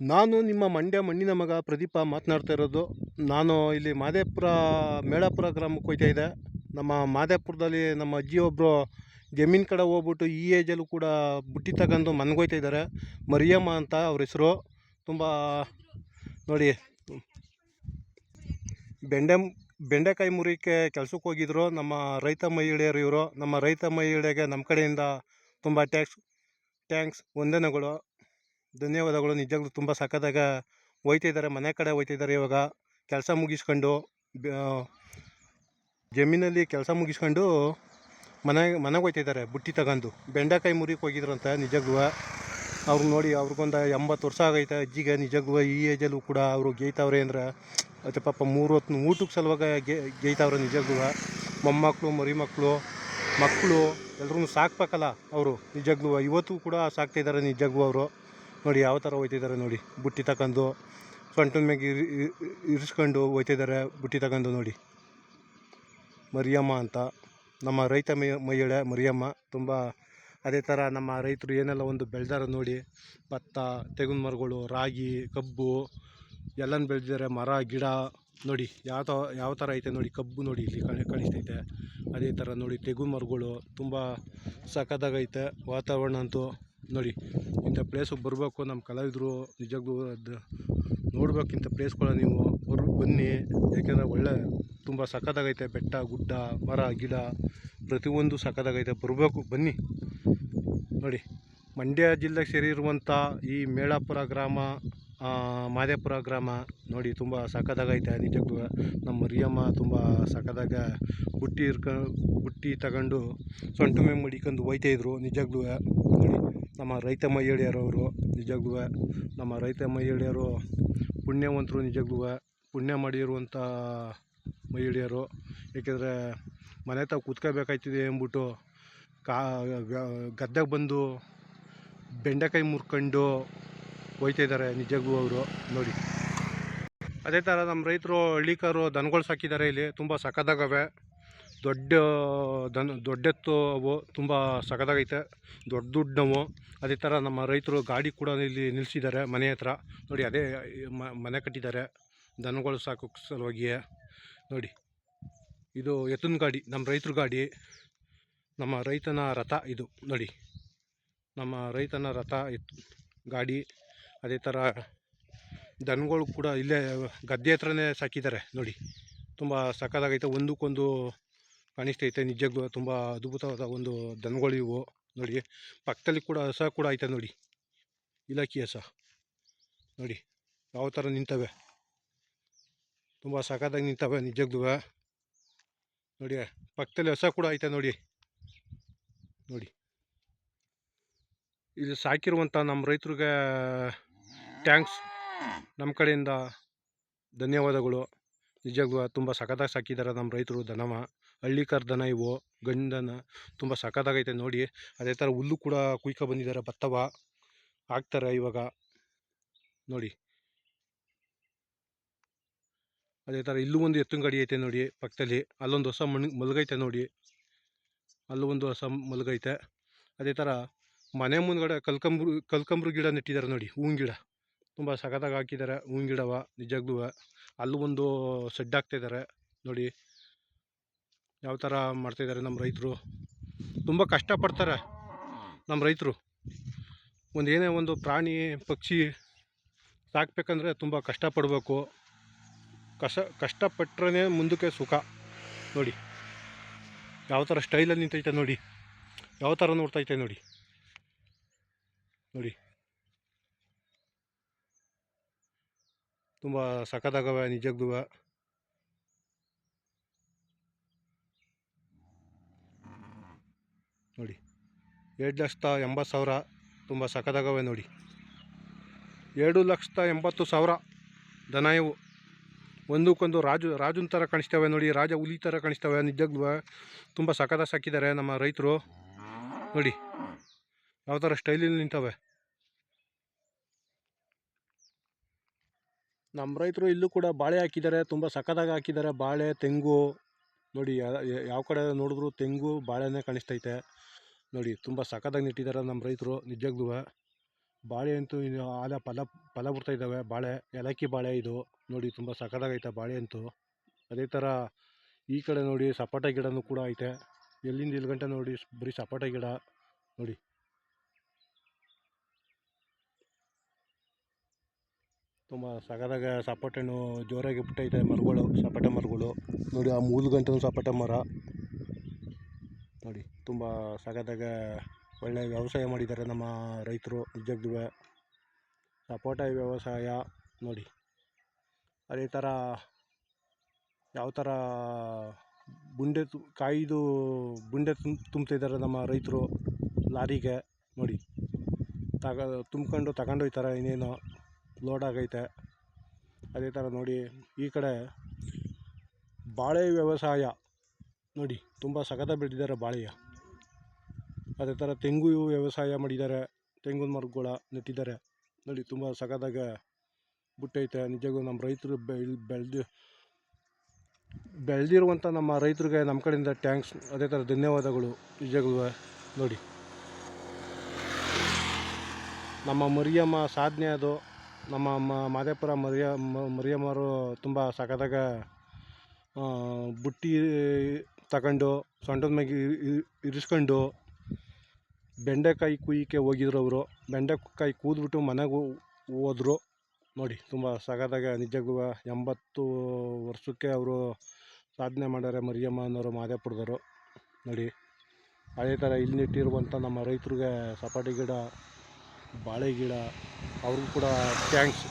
ನಾನು ನಿಮ್ಮ ಮಂಡ್ಯ ಮಣ್ಣಿನ ಮಗ ಪ್ರದೀಪ ಮಾತನಾಡ್ತಾ ಇರೋದು. ನಾನು ಇಲ್ಲಿ ಮಾದೇಪುರ, ಮೇಳಾಪುರ ಗ್ರಾಮಕ್ಕೆ ಹೋಗ್ತಾ ಇದ್ದೆ. ನಮ್ಮ ಮಾದೇಪುರದಲ್ಲಿ ನಮ್ಮ ಅಜ್ಜಿ ಒಬ್ಬರು ಜಮೀನು ಕಡೆ ಹೋಗ್ಬಿಟ್ಟು ಈ ಏಜಲ್ಲೂ ಕೂಡ ಬುಟ್ಟಿ ತಗೊಂಡು ಮನ್ಗೋಯ್ತಾ ಇದ್ದಾರೆ. ಮರಿಯಮ್ಮ ಅಂತ ಅವ್ರ ಹೆಸರು. ತುಂಬ ನೋಡಿ, ಬೆಂಡೆ, ಬೆಂಡೆಕಾಯಿ ಮುರಿಕೆ ಕೆಲ್ಸಕ್ಕೆ ಹೋಗಿದ್ರು. ನಮ್ಮ ರೈತ ಮಹಿಳೆಯರು ಇವರು. ನಮ್ಮ ರೈತ ಮಹಿಳೆಗೆ ನಮ್ಮ ಕಡೆಯಿಂದ ತುಂಬ ಟ್ಯಾಕ್ಸ್ ಟ್ಯಾಂಕ್ಸ್ ವಂದನೆಗಳು. ಧನ್ಯವಾದಗಳು. ನಿಜವಾಗ್ಲೂ ತುಂಬ ಸಖತ್ತಾಗ ಹೋಯ್ತಿದ್ದಾರೆ, ಮನೆ ಕಡೆ ಹೋಯ್ತಿದ್ದಾರೆ ಇವಾಗ. ಕೆಲಸ ಮುಗಿಸ್ಕೊಂಡು ಜಮೀನಲ್ಲಿ ಕೆಲಸ ಮುಗಿಸ್ಕೊಂಡು ಮನೆ, ಮನೆಗೆ ಹೋಯ್ತಿದ್ದಾರೆ ಬುಟ್ಟಿ ತಗೊಂಡು. ಬೆಂಡೆಕಾಯಿ ಹೋಗಿದ್ರು ಹೋಗಿದ್ರಂತ ನಿಜಗ್ಲು ಅವ್ರು ನೋಡಿ ಅವ್ರಿಗೊಂದು ಎಂಬತ್ತು ವರ್ಷ ಆಗೈತೆ ಅಜ್ಜಿಗೆ. ನಿಜಗ್ಲು ಈ ಏಜಲ್ಲೂ ಕೂಡ ಅವರು ಗೇಯ್ತಾವ್ರೆ ಅಂದ್ರೆ ಮತ್ತು ಪಾಪ ಮೂರು ಊಟಕ್ಕೆ ಸಲುವಾಗ ಗೆ, ಗೇಯ್ತಾವ್ರೆ ಮೊಮ್ಮಕ್ಕಳು ಮರಿ ಮಕ್ಕಳು ಮಕ್ಕಳು ಎಲ್ಲರೂ ಸಾಕ್ಬೇಕಲ್ಲ ಅವರು. ನಿಜಗ್ಲು ಇವತ್ತು ಕೂಡ ಸಾಕ್ತಿದ್ದಾರೆ ನಿಜಗ್ಲು ಅವರು. ನೋಡಿ ಯಾವ ಥರ ಹೋಯ್ತಿದ್ದಾರೆ ನೋಡಿ. ಬುಟ್ಟಿ ತಗೊಂಡು ಸೊಂಟದ ಮ್ಯಾಗೆ ಇರಿ ಇರಿಸ್ಕೊಂಡು ಹೋಯ್ತಿದ್ದಾರೆ ಬುಟ್ಟಿ ತಗೊಂಡು ನೋಡಿ. ಮರಿಯಮ್ಮ ಅಂತ. ನಮ್ಮ ರೈತ ಮಹಿಳೆ ಮರಿಯಮ್ಮ ತುಂಬ ಅದೇ ಥರ ನಮ್ಮ ರೈತರು ಏನೆಲ್ಲ ಒಂದು ಬೆಳೆದಾರ ನೋಡಿ. ಭತ್ತ, ತೆಂಗಿನ ಮರಗಳು, ರಾಗಿ, ಕಬ್ಬು ಎಲ್ಲನೂ ಬೆಳೆದಿದ್ದಾರೆ. ಮರ, ಗಿಡ ನೋಡಿ. ಯಾವ ಥರ ಯಾವ ಥರ ಐತೆ ನೋಡಿ. ಕಬ್ಬು ನೋಡಿ ಇಲ್ಲಿ ಕಾಣಿ, ಕಾಣಿಸ್ತೈತೆ. ಅದೇ ಥರ ನೋಡಿ ತೆಂಗಿನ ಮರಗಳು ತುಂಬ ಸಖತ್ತಾಗೈತೆ ವಾತಾವರಣ ಅಂತೂ. ನೋಡಿ, ಇಂಥ ಪ್ಲೇಸಿಗೆ ಬರಬೇಕು ನಮ್ಮ ಕಲಾವಿದರು ನಿಜಕ್ಕೂ ಅದು ನೋಡ್ಬೇಕು ಇಂಥ ಪ್ಲೇಸ್ಗಳ ನೀವು. ಬರ್ ಬನ್ನಿ, ಯಾಕೆಂದರೆ ಒಳ್ಳೆ ತುಂಬ ಸಖತ್ತಾಗೈತೆ. ಬೆಟ್ಟ, ಗುಡ್ಡ, ಮರ, ಗಿಡ, ಪ್ರತಿಯೊಂದು ಸಖತ್ತಾಗೈತೆ. ಬರಬೇಕು, ಬನ್ನಿ. ನೋಡಿ, ಮಂಡ್ಯ ಜಿಲ್ಲೆಗೆ ಸೇರಿರುವಂಥ ಈ ಮೇಳಾಪುರ ಗ್ರಾಮ ಮಾದೇಪುರ ಗ್ರಾಮ ನೋಡಿ ತುಂಬ ಸಖತ್ತಾಗೈತೆ ನಿಜಕ್ಕೂ. ನಮ್ಮ ರಿಯಮ್ಮ ತುಂಬ ಸಖತ್ತಾಗ ಬುಟ್ಟಿ ಇರ್ಕ, ಬುಟ್ಟಿ ತಗೊಂಡು ಸೊಂಟು ಮೇಲೆ ಮಡಿಕೊಂಡು ಇದ್ರು ನಿಜವಾಗ್ಲೂ ನೋಡಿ, ನಮ್ಮ ರೈತ ಮಹಿಳೆಯರವರು ನಿಜಗ್ಲೂ ನಮ್ಮ ರೈತ ಮಹಿಳೆಯರು ಪುಣ್ಯವಂತರು ನಿಜಗ್ಲೂ ಪುಣ್ಯ ಮಾಡಿರುವಂಥ ಮಹಿಳೆಯರು ಏಕೆಂದರೆ ಮನೆ ತಾವು ಕೂತ್ಕೋಬೇಕಾಯ್ತಿದೆ ಅಂದ್ಬಿಟ್ಟು ಕಾ ಗದ್ದೆಗೆ ಬಂದು ಬೆಂಡೆಕಾಯಿ ಮುರ್ಕೊಂಡು ಹೋಯ್ತಾ ಇದ್ದಾರೆ ನಿಜಗೂ ಅವರು. ನೋಡಿ. ಅದೇ ಥರ ನಮ್ಮ ರೈತರು ಹಳ್ಳಿಕಾರು ದನಗಳು ಸಾಕಿದ್ದಾರೆ ಇಲ್ಲಿ. ತುಂಬ ಸಖತ್ತಾಗವೆ. ದೊಡ್ಡ, ದನ, ದೊಡ್ಡೆತ್ತು ಅವು ತುಂಬ ಸಖತ್ತಾಗೈತೆ. ದೊಡ್ಡ ದುಡ್ಡವು. ಅದೇ ಥರ ನಮ್ಮ ರೈತರು ಗಾಡಿ ಕೂಡ ಇಲ್ಲಿ ನಿಲ್ಲಿಸಿದ್ದಾರೆ ಮನೆ ಹತ್ರ. ನೋಡಿ, ಅದೇ ಮನೆ ಕಟ್ಟಿದ್ದಾರೆ. ದನಗಳು ಸಾಕೋಕ್ಕೆ ಸಲುವಾಗಿಯೇ. ನೋಡಿ. ಇದು ಎತ್ತಿನ ಗಾಡಿ, ನಮ್ಮ ರೈತರು ಗಾಡಿ. ನಮ್ಮ ರೈತನ ರಥ ಇದು. ನೋಡಿ. ನಮ್ಮ ರೈತನ ರಥ ಗಾಡಿ. ಅದೇ ಥರ ದನಗಳು ಕೂಡ ಇಲ್ಲೇ ಗದ್ದೆ ಹತ್ರನೇ ಸಾಕಿದ್ದಾರೆ ನೋಡಿ. ತುಂಬ ಸಕ್ಕದಾಗೈತೆ ಒಂದಕ್ಕೊಂದು ಕಾಣಿಸ್ತೈತೆ ನಿಜಕ್ಕೂ ತುಂಬ ಅದ್ಭುತವಾದ ಒಂದು ದನಗಳು ಇವು. ನೋಡಿ, ಪಕ್ಕದಲ್ಲಿ ಕೂಡ ಹಸ ಕೂಡ ಐತೆ ನೋಡಿ. ಇಲಾಖಿ ಹಸ. ನೋಡಿ, ಯಾವ ಥರ ನಿಂತವೆ. ತುಂಬ ಸಖತ್ತಾಗಿ ನಿಂತವೆ ನಿಜಕ್ಕೂ. ನೋಡಿ, ಪಕ್ಕದಲ್ಲಿ ಹಸ ಕೂಡ ಐತೆ ನೋಡಿ. ನೋಡಿ. ಇದು ಸಾಕಿರುವಂಥ ನಮ್ಮ ರೈತರಿಗೆ ಟ್ಯಾಂಕ್ಸ್ ನಮ್ಮ ಕಡೆಯಿಂದ ಧನ್ಯವಾದಗಳು. ನಿಜವಾಗ್ಲೂ ತುಂಬ ಸಖತ್ತಾಗಿ ಸಾಕಿದ್ದಾರೆ ನಮ್ಮ ರೈತರು ದನವ. ಹಳ್ಳಿಕಾರ್ ದನ ಇವು ಗಂಡನ ತುಂಬ ಸಖತ್ತಾಗೈತೆ ನೋಡಿ. ಅದೇ ಥರ ಹುಲ್ಲು ಕೂಡ ಕುಯ್ಕೊ ಬಂದಿದ್ದಾರೆ ಭತ್ತವ. ಹಾಕ್ತಾರೆ ಇವಾಗ. ನೋಡಿ. ಅದೇ ಥರ ಇಲ್ಲೂ ಒಂದು ಎತ್ತಿನ ಗಾಡಿ ಐತೆ ನೋಡಿ ಪಕ್ಕದಲ್ಲಿ. ಅಲ್ಲೊಂದು ಹೊಸ ಮಣ್ ಮಲಗೈತೆ ನೋಡಿ. ಅಲ್ಲೂ ಒಂದು ಹೊಸ ಮಲಗೈತೆ. ಅದೇ ಥರ ಮನೆ ಮುಂದ್ಗಡೆ ಕಲ್ಕಂಬ್ರು ಕಲ್ಕಂಬ್ರು ಗಿಡ ನೆಟ್ಟಿದ್ದಾರೆ ನೋಡಿ ಹೂವಿನ ಗಿಡ. ತುಂಬ ಸಖತ್ತಾಗಿ ಹಾಕಿದ್ದಾರೆ ಹೂವಿನ ಗಿಡವ ನಿಜವಾಗ್ಲೂ ಅಲ್ಲೂ ಒಂದು ಸೆಡ್ ಹಾಕ್ತಿದ್ದಾರೆ ನೋಡಿ. ಯಾವ ಥರ ಮಾಡ್ತಾಯಿದ್ದಾರೆ ನಮ್ಮ ರೈತರು. ತುಂಬ ಕಷ್ಟಪಡ್ತಾರೆ ನಮ್ಮ ರೈತರು. ಒಂದು ಏನೇ ಒಂದು ಪ್ರಾಣಿ, ಪಕ್ಷಿ ಸಾಕ್ಬೇಕಂದ್ರೆ ತುಂಬ ಕಷ್ಟಪಡಬೇಕು. ಕಷ್ಟ ಕಷ್ಟಪಟ್ಟರೆ ಮುಂದಕ್ಕೆ ಸುಖ. ನೋಡಿ. ಯಾವ ಥರ ಸ್ಟೈಲಲ್ಲಿ ನಿಂತೈತೆ ನೋಡಿ. ಯಾವ ಥರ ನೋಡ್ತೈತೆ ನೋಡಿ. ನೋಡಿ. ತುಂಬ ಸಖತ್ತಾಗವೆ ನಿಜವಾಗ್ಲೂ ನೋಡಿ, ಎರಡು ಲಕ್ಷದ ಎಂಬತ್ತು ಸಾವಿರ ತುಂಬ ಸಖತ್ತಾಗವೆ ನೋಡಿ. ಎರಡು ಲಕ್ಷದ ಎಂಬತ್ತು ಸಾವಿರ ದನ ಇವು ಒಂದಕ್ಕೊಂದು ರಾಜು, ರಾಜನ ಥರ ಕಾಣಿಸ್ತವೆ ನೋಡಿ, ರಾಜ ಹುಲಿ ಥರ ಕಾಣಿಸ್ತವೆ ನಿಜಕ್ಕೂ ತುಂಬ ಸಖತ್ತಾಗಿ ಸಾಕಿದ್ದಾರೆ ನಮ್ಮ ರೈತರು. ನೋಡಿ, ಯಾವ ಥರ ಸ್ಟೈಲಲ್ಲಿ ನಿಂತವೆ. ನಮ್ಮ ರೈತರು ಇಲ್ಲೂ ಕೂಡ ಬಾಳೆ ಹಾಕಿದ್ದಾರೆ, ತುಂಬ ಸಖತ್ತಾಗಿ ಹಾಕಿದ್ದಾರೆ. ಬಾಳೆ, ತೆಂಗು, ನೋಡಿ ಯಾವ ಕಡೆ ನೋಡಿದ್ರು ತೆಂಗು, ಬಾಳೆನೇ ಕಾಣಿಸ್ತೈತೆ. ನೋಡಿ ತುಂಬ ಸಖತ್ತಾಗಿ ನೆಟ್ಟಿದ್ದಾರೆ ನಮ್ಮ ರೈತರು ನಿಜವಾಗ್ಲೂ ಬಾಳೆ ಅಂತೂ ಇದು ಆಲ ಫಲ ಫಲ ಬಿಡ್ತಾ ಇದ್ದಾವೆ ಬಾಳೆ, ಏಲಕ್ಕಿ ಬಾಳೆ ಇದು. ನೋಡಿ ತುಂಬ ಸಖತ್ತಾಗೈತೆ ಬಾಳೆ ಅಂತೂ. ಅದೇ ಥರ ಈ ಕಡೆ ನೋಡಿ ಸಪಾಟ ಗಿಡನೂ ಕೂಡ ಐತೆ. ಎಲ್ಲಿಂದ ಇಲ್ಲಿ ಗಂಟೆ ನೋಡಿ ಬರೀ ಸಪಾಟ ಗಿಡ. ನೋಡಿ ತುಂಬ ಸಾಗದಾಗ ಸಪೋಟ ಹಣ್ಣು ಜೋರಾಗಿ ಬಿಟ್ಟೈತೆ ಮರಗಳು, ಸಪೋಟ ಮರಗಳು. ನೋಡಿ, ಆ ಮೂಲ ಗಂಟು ಸಪೋಟ ಮರ. ನೋಡಿ, ತುಂಬ ಸಗದಾಗ ಒಳ್ಳೆಯ ವ್ಯವಸಾಯ ಮಾಡಿದ್ದಾರೆ ನಮ್ಮ ರೈತರು ನಿಜವಾಗ್ಲೂ ಸಪೋಟ ವ್ಯವಸಾಯ, ನೋಡಿ. ಅದೇ ಥರ ಯಾವ ಥರ ಬುಂಡೆ ತು, ಕಾಯಿದು ಬುಂಡೆ ತುಂಬ ತುಂಬ್ತಿದ್ದಾರೆ ನಮ್ಮ ರೈತರು ಲಾರಿಗೆ. ನೋಡಿ, ತಗ, ತುಂಬ್ಕೊಂಡು ತಗೊಂಡೋಗ್ತಾರೆ ಇನ್ನೇನು. ಲೋಡ್ ಆಗೈತೆ ಅದೇ ಥರ ನೋಡಿ, ಈ ಕಡೆ ಬಾಳೆ ವ್ಯವಸಾಯ ನೋಡಿ, ತುಂಬ ಸಖತ್ತ ಬೆಳೆದಿದ್ದಾರೆ ಬಾಳೆಯ. ಅದೇ ಥರ ತೆಂಗು ವ್ಯವಸಾಯ ಮಾಡಿದ್ದಾರೆ, ತೆಂಗಿನ ಮರಗಳ ನೆಟ್ಟಿದ್ದಾರೆ. ನೋಡಿ, ತುಂಬ ಸಖತ್ತಾಗ ಬಿಟ್ಟೈತೆ. ನಿಜಕ್ಕೂ ನಮ್ಮ ರೈತರು ಬೆಳ್, ಬೆಳೆದು, ಬೆಳೆದಿರುವಂಥ ನಮ್ಮ ರೈತರಿಗೆ ನಮ್ಮ ಕಡೆಯಿಂದ ಟ್ಯಾಂಕ್ಸ್ ಅದೇ ಥರ ಧನ್ಯವಾದಗಳು. ನಿಜಗಳು ನೋಡಿ. ನಮ್ಮ ಮರಿಯಮ್ಮ ಸಾಧನೆ ಅದು. ನಮ್ಮ ಮಾದೇಪುರ ಮರಿಯ ಮರಿಯಮ್ಮವರು ತುಂಬ ಸಖತ್ತಾಗ ಬುಟ್ಟಿ ತಗೊಂಡು ಸೊಂಟದ ಮ್ಯಾಗೆ ಇರಿಸ್ಕೊಂಡು, ಬೆಂಡೆಕಾಯಿ ಕುಯ್ಯಕ್ಕೆ ಹೋಗಿದ್ರು ಅವರು. ಬೆಂಡೆಕಾಯಿ ಕೂದ್ಬಿಟ್ಟು ಮನೆಗೆ ಹೋದ್ರು. ನೋಡಿ, ತುಂಬ ಸಖತ್ತಾಗ ನಿಜಕ್ಕೂ ಎಂಬತ್ತು ವರ್ಷಕ್ಕೆ ಅವರು ಸಾಧನೆ ಮಾಡ್ಯಾರೆ ಮರಿಯಮ್ಮ ಅನ್ನೋರು ಮಾದೇಪುರದವರು. ನೋಡಿ ಅದೇ ಥರ ಇಲ್ಲಿ ನೆಟ್ಟಿರುವಂಥ ನಮ್ಮ ರೈತರಿಗೆ ಸಪಾಟಿ ಗಿಡ ಬಾಳೆ ಗಿಡ ಅವ್ರಿಗೂ ಕೂಡ ಥ್ಯಾಂಕ್ಸ್